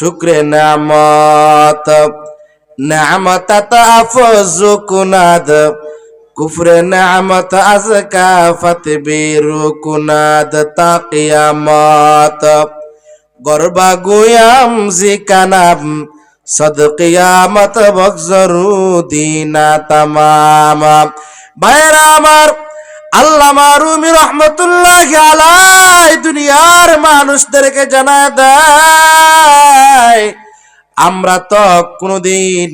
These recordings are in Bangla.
শুক্রে নামত নামত আফজ কুনাদ কুফরে নামত আজকা ফতবিরু কুনাদ তাকিয়ামত গরবা গুয়াম জিকানাম, সদকিয়ামত বকজরু দিনা তামাম। ভাইরা আমার আল্লামা রুমি রহমতুল্লাহ আলাই দুনিয়ার মানুষদেরকে জানা দেয়, আমরা তো কোনোদিন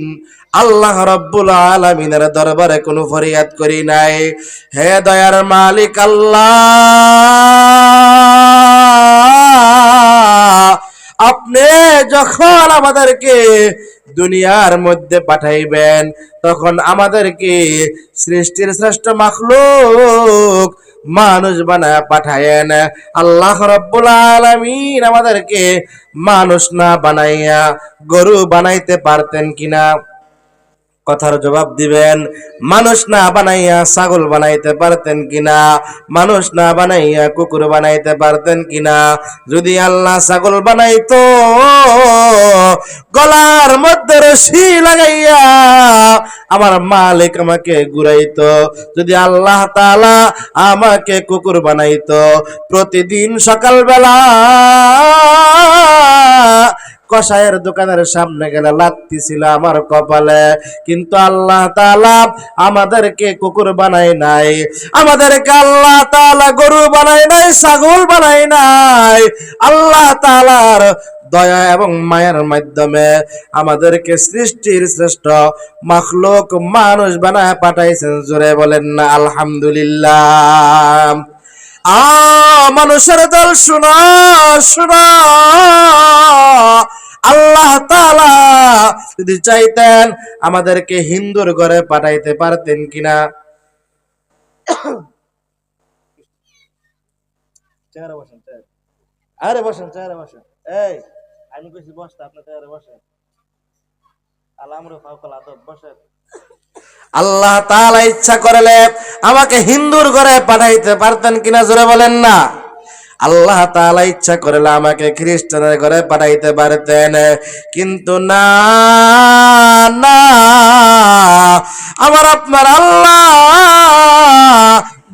আল্লাহ রব্বুল আলমিনের দরবারে কোনো ফরিয়াদ করি নাই। হে দয়ার মালিক আল্লাহ! যখন আমাদেরকে দুনিয়ার মধ্যে পাঠাইবেন, তখন আমাদেরকে সৃষ্টির শ্রেষ্ঠ মাখলুক মানুষ বানায় পাঠায়েন। আল্লাহ রব্বুল আলামিন আমাদেরকে মানুষ না বানাইয়া গরু বানাইতে পারতেন কিনা? কথার জবাব দিবেন, মানুষ না বানাইয়া ছাগল বানাইতে পারতেন কিনা? মানুষ না বানাইয়া কুকুর বানাইতে পারতেন কিনা? যদি আল্লাহ ছাগল বানাইতো, গলার মধ্যে রশি লাগাইয়া আমার মালিক আমাকে ঘুরাইতো, যদি আল্লাহ তালা আমাকে কুকুর বানাইতো, প্রতিদিন সকালবেলা কষায়ের দোকানের সামনে গেলে লাত্তি ছিল আমার কপালে। কিন্তু আল্লাহ তালা আমাদেরকে কুকুর বানাই নাই, আমাদেরকে আল্লাহ তালা গরু বানাই নাই, ছাগল বানাই নাই। আল্লাহ তালার দয়া এবং মায়ের মাধ্যমে আমাদেরকে সৃষ্টির শ্রেষ্ঠ মখলুক মানুষ বানায় পাঠাইছেন। জোরে বলেন না, আলহামদুলিল্লাহ। মানুষের দল শোনা শোনা। আল্লাহ যদি চাইতেন আমাদেরকে হিন্দুর ঘরে পাঠাইতে পারতেন কিনা। আরে বসেন বসেন। এই, আমি বসতে আপনি চেয়ারে বসেন। আলামরু আদব, বসেন। আল্লাহ তাআলা ইচ্ছা করলে আমাকে হিন্দুর ঘরে পাঠাইতে পারতেন কিনা জোরে বলেন না। আল্লাহ তাআলা ইচ্ছা করলে আমাকে খ্রিস্টানের ঘরে পাঠাইতে পারতেন। কিন্তু না না, আমার আপনার আল্লাহ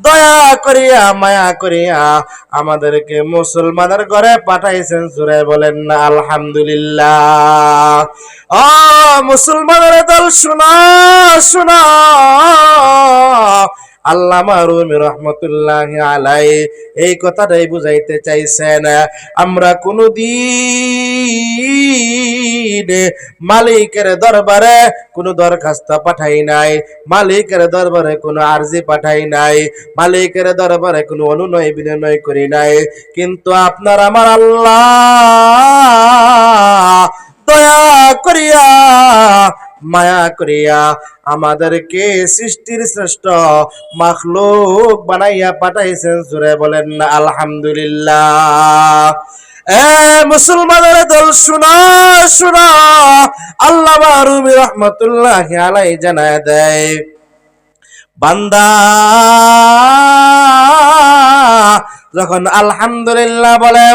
দয়া করিয়া, মায়া করিয়া আমাদেরকে মুসলমানের ঘরে পাঠাইছেন। সুরে বলেন না, আলহামদুলিল্লাহ। ও মুসলমানের দল, শোনা শোনা। রহমতুল্লাহ এই কথাটাই বুঝাইতে আমরা কোনদিন মালিকের দরবারে কোনো দরখাস্ত পাঠাই নাই, মালিকের দরবারে কোনো আরজি পাঠাই নাই, মালিকের দরবারে কোনো অনুনয় বিনয় করি নাই। কিন্তু আপনার আমার আল্লাহ দয়া করিয়া, মায়া করিয়া আমাদেরকে সৃষ্টির শ্রেষ্ঠ মাখলুক বানাইয়া পাঠাইছেন। সুরে বলেন, আলহামদুলিল্লাহ। মুসলমানের দল, শুনো শুনো। আল্লাহ রুমি রহমতুল্লাহ আলাই জানায় দেয়, বান্দা, যখন আলহামদুলিল্লাহ বলে,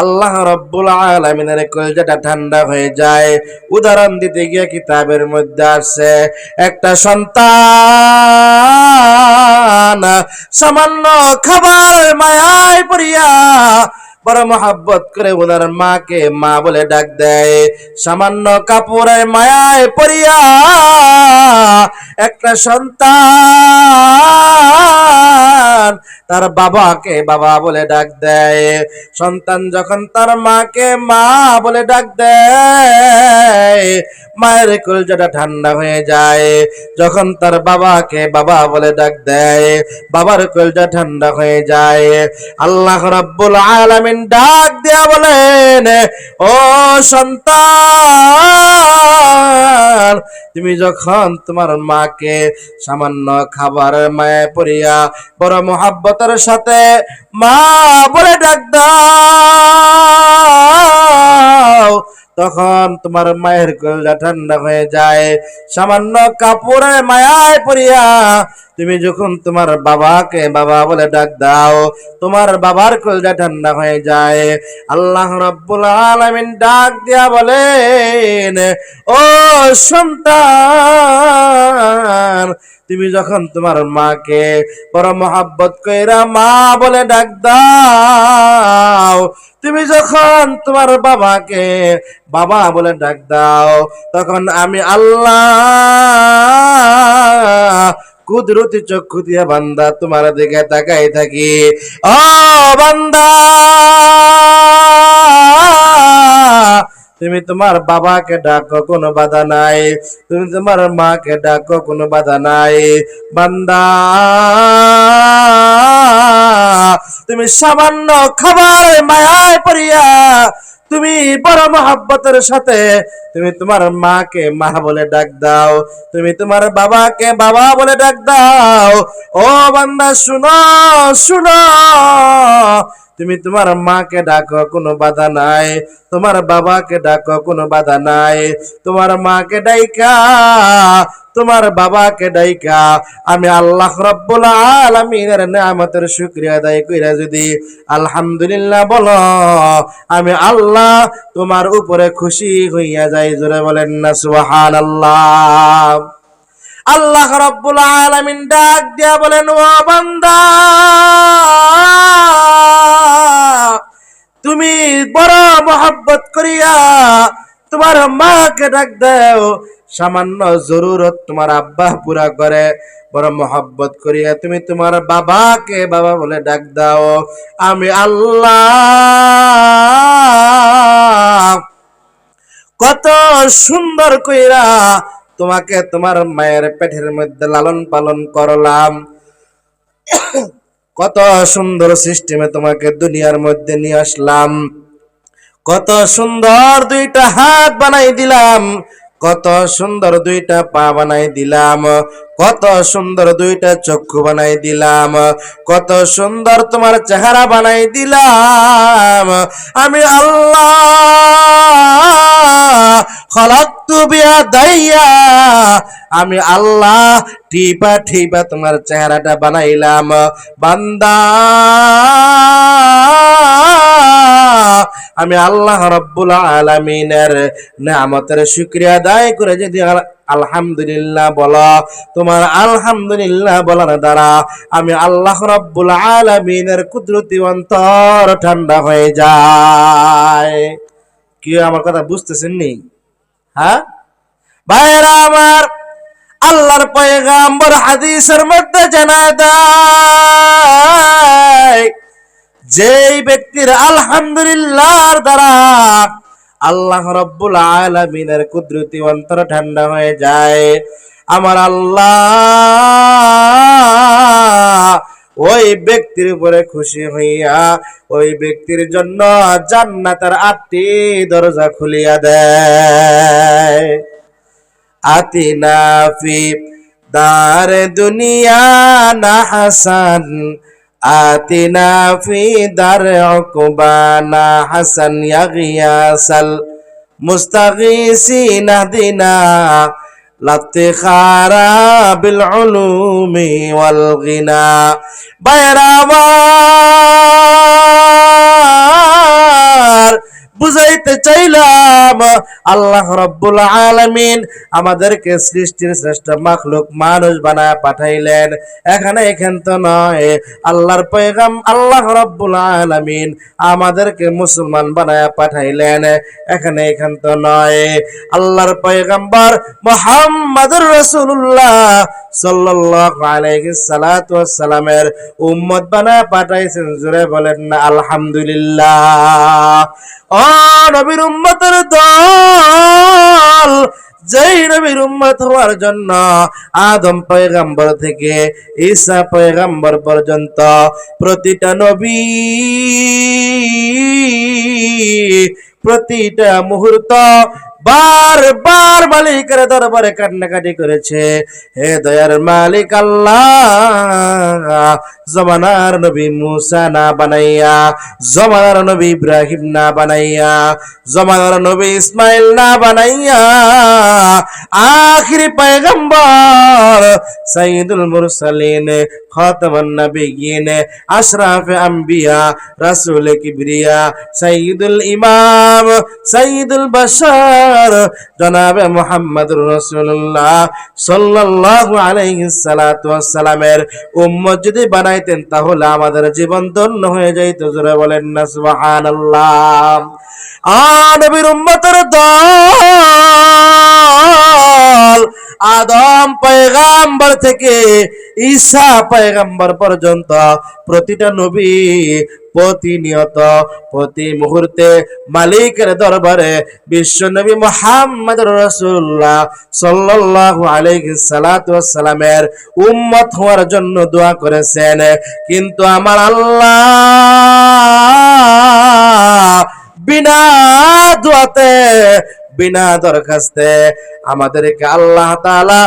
আল্লাহ রব্বুল আলমিনের কলজাটা ঠান্ডা হয়ে যায়, উদাহরণ দিতে গিয়ে কিতাবের মধ্যে আসছে, একটা সন্তান সামান্য খাবার মায়ায় পড়িয়া বড় মহাব্বত করে ওনার মাকে মা বলে ডাক দেয়। সামান্য কাপড়ের মায়ায় পড়িয়া একটা সন্তান তার বাবাকে বাবা বলে ডাক দেয়। সন্তান যখন তার মাকে মা বলে ডাক দেয়, মায়ের কলজাটা ঠান্ডা হয়ে যায়। যখন তার বাবাকে বাবা বলে ডাক দেয়, বাবার কলজা ঠান্ডা হয়ে যায়। আল্লাহ রাব্বুল আলামিন ডাক দেয়া বলেন, ও সন্তান তুমি যখন তোমার মাকে সামান্য খাবার মায়ে পড়িয়া বড় মোহাব্বতের সাথে মা বলে ডাক তখন তোমার মায়ের কলজা ঠান্ডা হয়ে যায়। সামান্য কাপড়ে মায়ায় পড়িয়া তুমি যখন তোমার বাবাকে বাবা বলে ডাক দাও, তোমার বাবার কলজা ঠান্ডা হয়ে যায়। আল্লাহ রাব্বুল আলামিন ডাক দিয়া বলেন, ও সন্তান তুমি যখন তোমার মাকে বড় মহাব্বত কইরা মা বলে ডাক দাও, তুমি যখন তোমার বাবাকে বাবা বলে ডাক দাও, তখন আমি আল্লাহ কুদরতি চক্ষু দিয়া বান্দা তোমার দিকে তাকাই থাকি। ও বান্দা! তুমি তোমার বাবাকে ডাকো, কোনো বাধা নাই। তুমি তোমার মাকে ডাকো, কোনো বাধা নাই। বান্দা, তুমি সামান্য খাবার মায়ায় পড়িয়া, তুমি বড় মহাব্বতের সাথে তুমি তোমার মাকে মা বলে ডাক দাও। তুমি তোমার বাবাকে বাবা বলে ডাক দাও। ও বান্দা, শুনো শুনো। তুমি তোমার মাকে ডাকো, কোনো বাধা নাই। তোমার বাবাকে ডাকো, কোনো বাধা নাই। তোমার মাকে ডাইকা, তোমার বাবাকে ডাইকা। আমি আল্লাহ রব্বুল আলামিনের নিয়ামতের শুকরিয়া আদায় কইরা যদি আলহামদুলিল্লাহ বলো, আমি আল্লাহ তোমার উপরে খুশি হইয়া যাই। জোরে বলেন না, সুবহানাল্লাহ। আল্লাহ রব্বুল আলামিন ডাক দিয়া বলেন, ও বান্দা! তুমি বড় মহব্বত করিয়া তোমার মাকে ডাক দাও। সামান্য জরুরত তোমার আব্বা পুরা করে। বড় মহব্বত করিয়া তুমি তোমার বাবাকে বাবা বলে ডাক দাও। আমি আল্লাহ কত সুন্দর কইরা তোমাকে তোমার মায়ের পেটের মধ্যে লালন পালন করলাম। কত সুন্দর সিস্টেমে তোমাকে দুনিয়ার মধ্যে নিয়ে আসলাম। কত সুন্দর দুইটা হাত বানাই দিলাম। কত সুন্দর দুইটা পা বানাই দিলাম। কত সুন্দর দুইটা চক্ষু বানাই দিলাম। কত সুন্দর তোমার চেহারা বানাই দিলাম। আমি আল্লাহ আমি আল্লাহ টিপা টিপা তোমার চেহারাটা বানাইলাম। বান্দা, আমি আল্লাহ রব্বুল আলমিনের নামতের শুক্রিয়া আদায় করে যদি আলহামদুলিল্লাহ বলো, তোমার আলহামদুলিল্লাহ বলার দ্বারা আমি আল্লাহ রব্বুল আলমিনের কুদরতি অন্তর ঠান্ডা হয়ে যায়। কি আমার কথা বুঝতেছেন নি হ্যাঁ? ভাইরা আমার, আল্লাহর পয়গাম্বর হাদিসের মধ্যে জানা দেয়, যেই ব্যক্তির আলহামদুলিল্লাহর দ্বারা আল্লাহ রব্বুল আলামিনের কুদরতি অন্তর ঠান্ডা হয়ে যায়, আমার আল্লাহ ওই ব্যক্তির উপরে খুশি হইয়া, ওই ব্যক্তির জন্য জান্নাতের আটটি দরজা খুলিয়া দেয়। আতিনা ফি দার দুনিয়া না হাসান। আতিনা ফি দার উকবানা হাসান ইয়াগিয়াসাল মুস্তাগিসিনা দিনা লাতিখারা বিল উলুমি ওয়াল গিনা। বাইরামার বুঝাইতে চাইলাম, আল্লাহ রব্বুল আলামিন আমাদেরকে সৃষ্টির শ্রেষ্ঠ মাখলুক মানুষ বানায় পাঠাইলেন। এখানে এখান তো নয়, আল্লাহর পয়গাম, আল্লাহ রব্বুল আলামিন আমাদেরকে মুসলমান বানায় পাঠাইলেন। এখানে এখান তো নয়, আল্লাহর পয়গাম্বর মোহাম্মদুর রাসূলুল্লাহ সাল্লাল্লাহু আলাইহি সালাতু ওয়াসসালামের উম্মত বানায় পাঠাইছেন। বলেন না, আলহামদুলিল্লাহ। ও নবীর উম্মতের দল, যেই নবীর উম্মত হওয়ার জন্য আদম পয়গাম্বর থেকে ঈসা পয়গাম্বর পর্যন্ত প্রতিটা নবী প্রতিটা মুহূর্ত বারবার মালিকের দরবারে কান্নাকাটি করেছে। হে দয়ার মালিক আল্লাহ, জমানার নবী মুসা না বানাইয়া, জমানার নবী ইব্রাহিম না বানাইয়া, জমানার নবী ইসমাইল না বানাইয়া, আখিরি পয়গম্বর সাইয়্যিদুল মুরসালিন, খাতামান নবিয়্যিন, আশরাফ আম্বিয়া, রাসূল কিবরিয়া, সাইয়্যিদুল ইমাম, সাইয়্যিদুল বাশার। জনাবে মুহাম্মদুর রাসূলুল্লাহ সাল্লাল্লাহু আলাইহি ওয়াসসালামের উম্মত যদি বানাইতেন, তাহলে আমাদের জীবন ধন্য হয়ে যাইত। জোরে বলেন না, সুবহানাল্লাহ। আ নবীর উম্মতের দল আদম পয়গাম্বর থেকে ঈসা পয়গাম্বর পর্যন্ত প্রতিটা নবী প্রতিনিয়ত প্রতি মুহূর্তে মালিকের দরবারে বিশ্ব নবী মোহাম্মদ রসুল্লাহ সাল্লাল্লাহু আলাইহি সালাতু সালামের উম্মত হওয়ার জন্য দোয়া করেছেন। কিন্তু আমার আল্লাহ বিনা দোয়াতে, বিনা দরখাস্তে আমাদেরকে আল্লাহ তাআলা